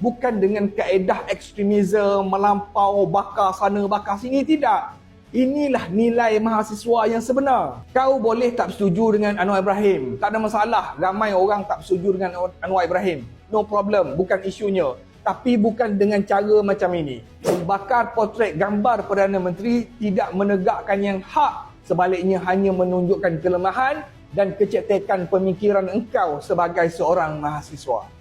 bukan dengan kaedah ekstremisme melampau bakar sana bakar sini tidak. Inilah nilai mahasiswa yang sebenar. Kau boleh tak setuju dengan Anwar Ibrahim. Tak ada masalah. Ramai orang tak setuju dengan Anwar Ibrahim. No problem. Bukan isunya. Tapi bukan dengan cara macam ini. Membakar potret gambar Perdana Menteri tidak menegakkan yang hak. Sebaliknya hanya menunjukkan kelemahan dan kecetekan pemikiran engkau sebagai seorang mahasiswa.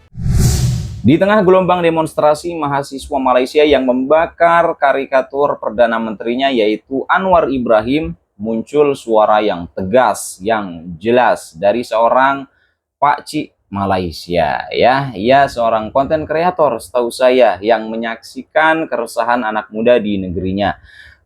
Di tengah gelombang demonstrasi mahasiswa Malaysia yang membakar karikatur Perdana Menterinya yaitu Anwar Ibrahim, muncul suara yang tegas, yang jelas dari seorang Pak Cik Malaysia ya. Ia seorang konten kreator setahu saya yang menyaksikan keresahan anak muda di negerinya.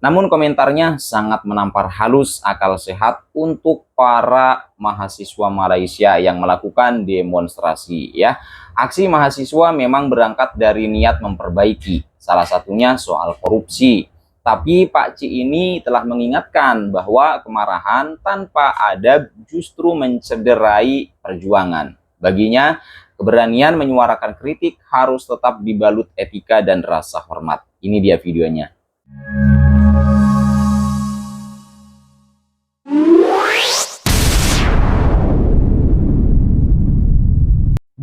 Namun komentarnya sangat menampar halus akal sehat untuk para mahasiswa Malaysia yang melakukan demonstrasi ya. Aksi mahasiswa memang berangkat dari niat memperbaiki, salah satunya soal korupsi. Tapi Pak Ci ini telah mengingatkan bahwa kemarahan tanpa adab justru mencederai perjuangan. Baginya, keberanian menyuarakan kritik harus tetap dibalut etika dan rasa hormat. Ini dia videonya.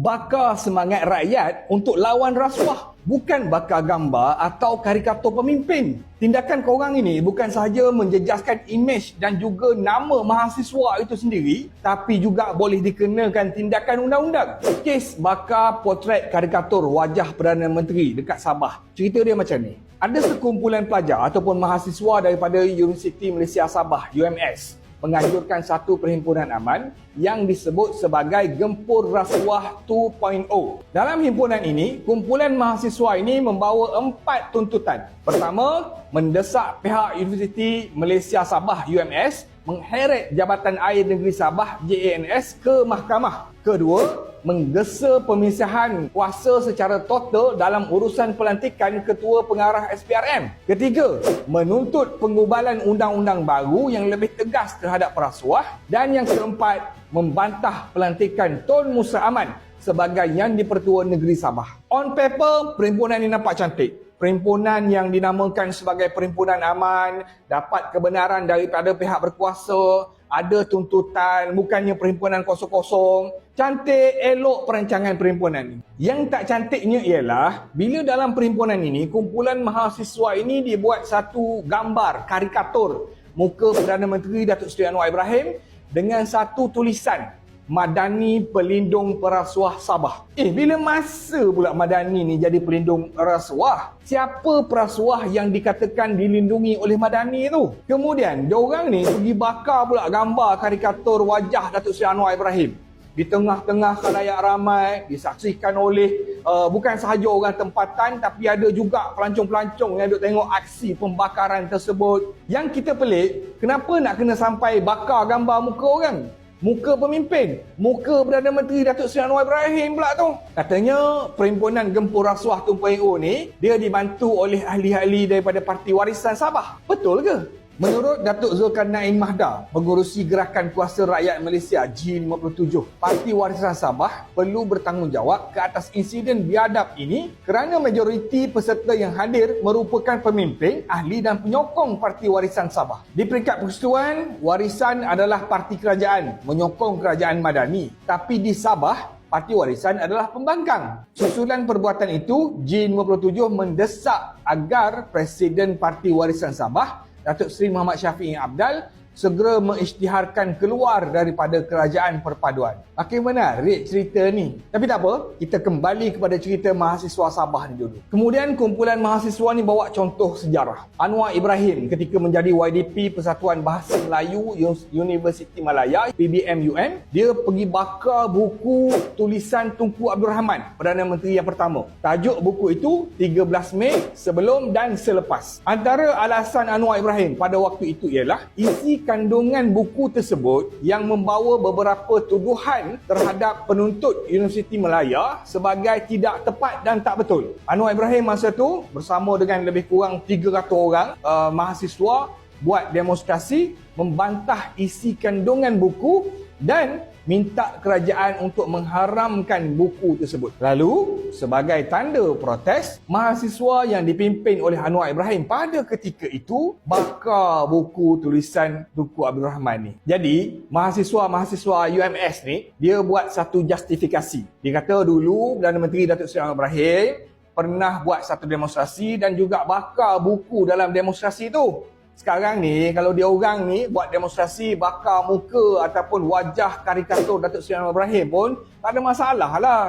Bakar semangat rakyat untuk lawan rasuah bukan bakar gambar atau karikatur pemimpin. Tindakan korang ini bukan sahaja menjejaskan imej dan juga nama mahasiswa itu sendiri tapi juga boleh dikenakan tindakan undang-undang. Kes bakar potret karikatur wajah Perdana Menteri dekat Sabah. Cerita dia macam ni. Ada sekumpulan pelajar ataupun mahasiswa daripada Universiti Malaysia Sabah UMS menganjurkan satu perhimpunan aman yang disebut sebagai Gempur Rasuah 2.0. Dalam himpunan ini, kumpulan mahasiswa ini membawa empat tuntutan. Pertama, mendesak pihak Universiti Malaysia Sabah UMS mengheret Jabatan Air Negeri Sabah JANS ke mahkamah. Kedua, menggesa pemisahan kuasa secara total dalam urusan pelantikan ketua pengarah SPRM. Ketiga, menuntut pengubalan undang-undang baru yang lebih tegas terhadap perasuah dan yang keempat, membantah pelantikan Tun Musa Aman sebagai yang di-Pertua Negeri Sabah. On paper, perhimpunan ini nampak cantik perhimpunan yang dinamakan sebagai perhimpunan aman dapat kebenaran daripada pihak berkuasa. Ada tuntutan bukannya perhimpunan kosong-kosong. Cantik elok perancangan perhimpunan ini. Yang tak cantiknya ialah bila dalam perhimpunan ini kumpulan mahasiswa ini dibuat satu gambar karikatur. Muka Perdana Menteri Datuk Seri Anwar Ibrahim dengan satu tulisan Madani Pelindung Perasuah Sabah. Eh, bila masa pula Madani ni jadi pelindung rasuah? Siapa perasuah yang dikatakan dilindungi oleh Madani tu? Kemudian, diorang ni pergi bakar pula gambar karikatur wajah Datuk Seri Anwar Ibrahim. Di tengah-tengah khalayak ramai, disaksikan oleh uh, bukan sahaja orang tempatan tapi ada juga pelancong-pelancong yang duk tengok aksi pembakaran tersebut. Yang kita pelik, kenapa nak kena sampai bakar gambar muka orang? Muka pemimpin, muka Perdana Menteri Datuk Seri Anwar Ibrahim pula tu. Katanya perhimpunan gempur rasuah 2.0 ni dia dibantu oleh ahli-ahli daripada Parti Warisan Sabah. Betul ke? Menurut Datuk Zulkarnain Mahda, pengurusi Gerakan Kuasa Rakyat Malaysia G57, Parti Warisan Sabah perlu bertanggungjawab ke atas insiden biadab ini kerana majoriti peserta yang hadir merupakan pemimpin, ahli dan penyokong Parti Warisan Sabah. Di peringkat persekutuan, Warisan adalah parti kerajaan menyokong kerajaan madani. Tapi di Sabah, Parti Warisan adalah pembangkang. Susulan perbuatan itu, G57 mendesak agar Presiden Parti Warisan Sabah Datuk Seri Muhammad Syafiq Abdal segera mengisytiharkan keluar daripada kerajaan perpaduan. Makin menarik cerita ni. Tapi tak apa, kita kembali kepada cerita mahasiswa Sabah ni dulu. Kemudian kumpulan mahasiswa ni bawa contoh sejarah. Anwar Ibrahim ketika menjadi YDP Persatuan Bahasa Melayu Universiti Malaya, PBMUM, dia pergi bakar buku tulisan Tunku Abdul Rahman, Perdana Menteri yang pertama. Tajuk buku itu 13 Mei sebelum dan selepas. Antara alasan Anwar Ibrahim pada waktu itu ialah isi kandungan buku tersebut yang membawa beberapa tuduhan terhadap penuntut Universiti Melaya sebagai tidak tepat dan tak betul. Anwar Ibrahim masa tu bersama dengan lebih kurang 300 orang uh, mahasiswa buat demonstrasi membantah isi kandungan buku dan minta kerajaan untuk mengharamkan buku tersebut. Lalu, sebagai tanda protes, mahasiswa yang dipimpin oleh Anwar Ibrahim pada ketika itu bakar buku tulisan Tunku Abdul Rahman ni. Jadi, mahasiswa-mahasiswa UMS ni, dia buat satu justifikasi. Dia kata dulu Perdana Menteri Datuk Seri Anwar Ibrahim pernah buat satu demonstrasi dan juga bakar buku dalam demonstrasi tu. Sekarang ni kalau dia orang ni buat demonstrasi bakar muka ataupun wajah karikatur Datuk Seri Anwar Ibrahim pun tak ada masalah lah.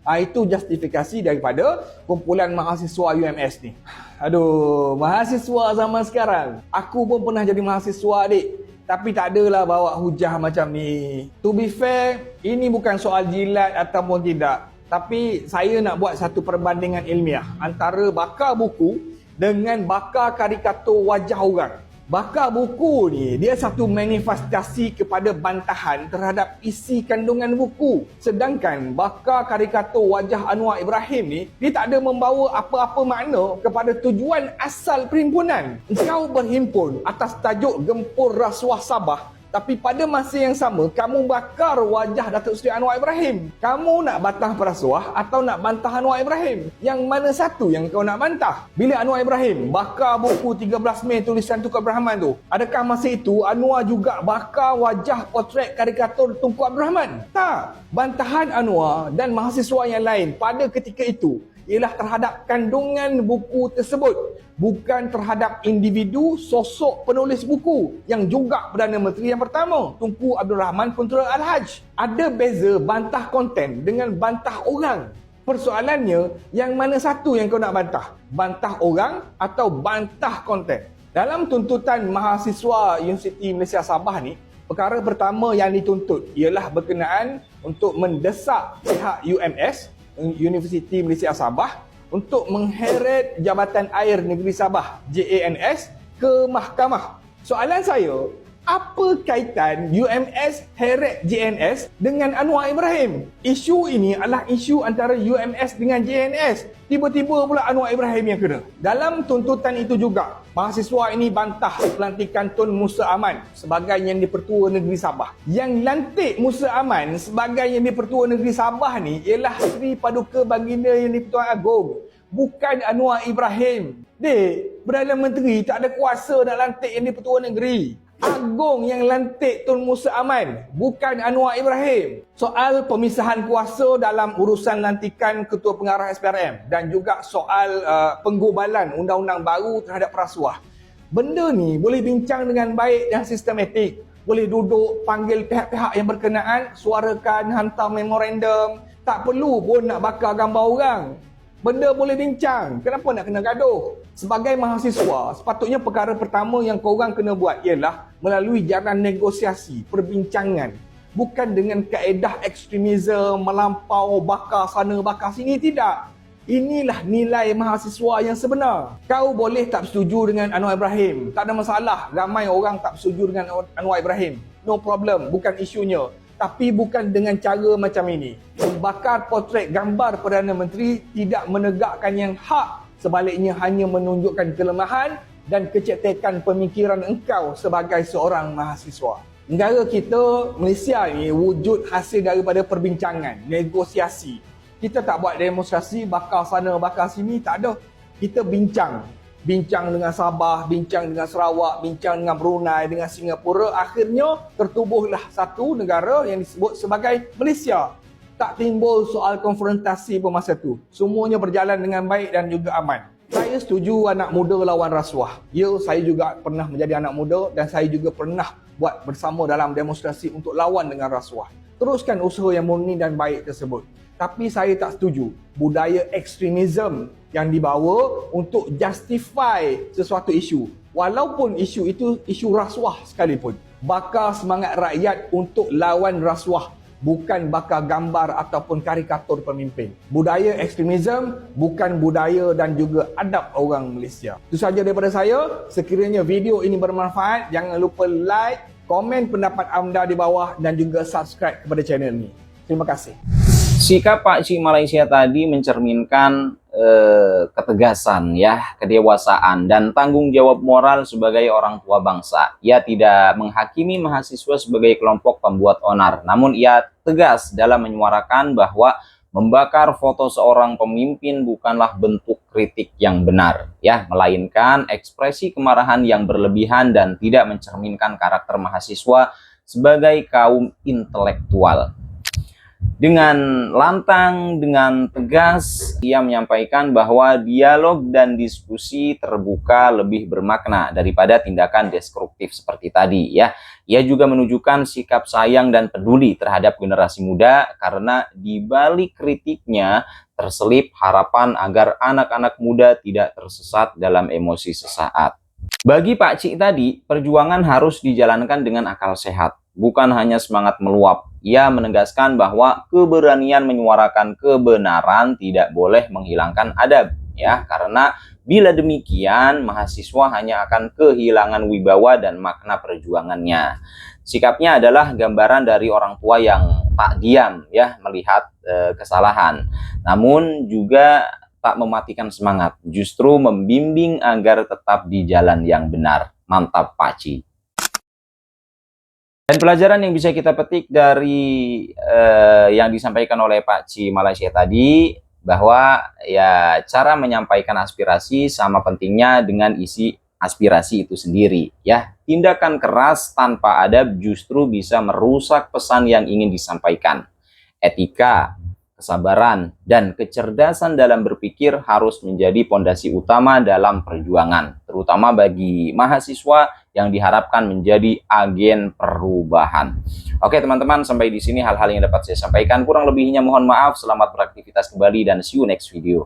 Ha, itu justifikasi daripada kumpulan mahasiswa UMS ni. Aduh, mahasiswa zaman sekarang. Aku pun pernah jadi mahasiswa adik. Tapi tak adalah bawa hujah macam ni. To be fair, ini bukan soal jilat ataupun tidak. Tapi saya nak buat satu perbandingan ilmiah antara bakar buku dengan bakar karikatur wajah orang. Bakar buku ni dia satu manifestasi kepada bantahan terhadap isi kandungan buku. Sedangkan bakar karikatur wajah Anwar Ibrahim ni dia tak ada membawa apa-apa makna kepada tujuan asal perhimpunan. Engkau berhimpun atas tajuk gempur rasuah Sabah tapi pada masa yang sama, kamu bakar wajah Datuk Seri Anwar Ibrahim. Kamu nak bantah perasuah atau nak bantah Anwar Ibrahim? Yang mana satu yang kau nak bantah? Bila Anwar Ibrahim bakar buku 13 Mei tulisan Tunku Rahman tu, adakah masa itu Anwar juga bakar wajah potret karikatur Tunku Abdul Rahman? Tak. Bantahan Anwar dan mahasiswa yang lain pada ketika itu ialah terhadap kandungan buku tersebut bukan terhadap individu sosok penulis buku yang juga Perdana Menteri yang pertama Tunku Abdul Rahman Puntera Al-Haj. Ada beza bantah konten dengan bantah orang. Persoalannya, yang mana satu yang kau nak bantah? Bantah orang atau bantah konten? Dalam tuntutan mahasiswa Universiti Malaysia Sabah ni, perkara pertama yang dituntut ialah berkenaan untuk mendesak pihak UMS, Universiti Malaysia Sabah, untuk mengheret Jabatan Air Negeri Sabah JANS ke mahkamah. Soalan saya, apa kaitan UMS heret JNS dengan Anwar Ibrahim? Isu ini adalah isu antara UMS dengan JNS. Tiba-tiba pula Anwar Ibrahim yang kena. Dalam tuntutan itu juga, mahasiswa ini bantah pelantikan Tun Musa Aman sebagai yang di-Pertua Negeri Sabah. Yang lantik Musa Aman sebagai yang di-Pertua Negeri Sabah ni ialah Sri Paduka Baginda yang di-Pertuan Agong. Bukan Anwar Ibrahim. Dek, Perdana Menteri tak ada kuasa nak lantik yang di-Pertua Negeri. Agong yang lantik Tun Musa Aman bukan Anwar Ibrahim. Soal pemisahan kuasa dalam urusan lantikan ketua pengarah SPRM dan juga soal uh, penggubalan undang-undang baru terhadap perasuah. Benda ni boleh bincang dengan baik dan sistematik. Boleh duduk panggil pihak-pihak yang berkenaan, suarakan, hantar memorandum. Tak perlu pun nak bakar gambar orang. Benda boleh bincang. Kenapa nak kena gaduh? Sebagai mahasiswa, sepatutnya perkara pertama yang korang kena buat ialah melalui jalan negosiasi, perbincangan. Bukan dengan kaedah ekstremisme, melampau, bakar sana, bakar sini. Tidak. Inilah nilai mahasiswa yang sebenar. Kau boleh tak setuju dengan Anwar Ibrahim. Tak ada masalah. Ramai orang tak setuju dengan Anwar Ibrahim. No problem. Bukan isunya tapi bukan dengan cara macam ini. Membakar potret gambar Perdana Menteri tidak menegakkan yang hak, sebaliknya hanya menunjukkan kelemahan dan kecetekan pemikiran engkau sebagai seorang mahasiswa. Negara kita, Malaysia ini wujud hasil daripada perbincangan, negosiasi. Kita tak buat demonstrasi, bakar sana, bakar sini, tak ada. Kita bincang, bincang dengan Sabah, bincang dengan Sarawak, bincang dengan Brunei, dengan Singapura, akhirnya tertubuhlah satu negara yang disebut sebagai Malaysia. Tak timbul soal konfrontasi pun masa tu. Semuanya berjalan dengan baik dan juga aman. Saya setuju anak muda lawan rasuah. Ya, saya juga pernah menjadi anak muda dan saya juga pernah buat bersama dalam demonstrasi untuk lawan dengan rasuah. Teruskan usaha yang murni dan baik tersebut. Tapi saya tak setuju budaya ekstremisme yang dibawa untuk justify sesuatu isu. Walaupun isu itu isu rasuah sekalipun. Bakar semangat rakyat untuk lawan rasuah. Bukan bakar gambar ataupun karikatur pemimpin. Budaya ekstremisme bukan budaya dan juga adab orang Malaysia. Itu sahaja daripada saya. Sekiranya video ini bermanfaat, jangan lupa like, komen pendapat anda di bawah dan juga subscribe kepada channel ini. Terima kasih. Sikap Pak Cik Malaysia tadi mencerminkan eh, ketegasan ya, kedewasaan dan tanggung jawab moral sebagai orang tua bangsa. Ia tidak menghakimi mahasiswa sebagai kelompok pembuat onar, namun ia tegas dalam menyuarakan bahwa membakar foto seorang pemimpin bukanlah bentuk kritik yang benar ya, melainkan ekspresi kemarahan yang berlebihan dan tidak mencerminkan karakter mahasiswa sebagai kaum intelektual. Dengan lantang, dengan tegas, ia menyampaikan bahwa dialog dan diskusi terbuka lebih bermakna daripada tindakan destruktif seperti tadi ya. Ia juga menunjukkan sikap sayang dan peduli terhadap generasi muda karena di balik kritiknya terselip harapan agar anak-anak muda tidak tersesat dalam emosi sesaat. Bagi Pak Cik tadi, perjuangan harus dijalankan dengan akal sehat, bukan hanya semangat meluap. Ia menegaskan bahwa keberanian menyuarakan kebenaran tidak boleh menghilangkan adab, ya, karena bila demikian mahasiswa hanya akan kehilangan wibawa dan makna perjuangannya. Sikapnya adalah gambaran dari orang tua yang tak diam, ya, melihat e, kesalahan, namun juga tak mematikan semangat, justru membimbing agar tetap di jalan yang benar. Mantap, Paci. Dan pelajaran yang bisa kita petik dari eh, yang disampaikan oleh Pak Ci Malaysia tadi bahwa ya cara menyampaikan aspirasi sama pentingnya dengan isi aspirasi itu sendiri ya. Tindakan keras tanpa adab justru bisa merusak pesan yang ingin disampaikan. Etika, kesabaran, dan kecerdasan dalam berpikir harus menjadi pondasi utama dalam perjuangan, terutama bagi mahasiswa yang diharapkan menjadi agen perubahan. Oke teman-teman, sampai di sini hal-hal yang dapat saya sampaikan. Kurang lebihnya mohon maaf, selamat beraktivitas kembali dan see you next video.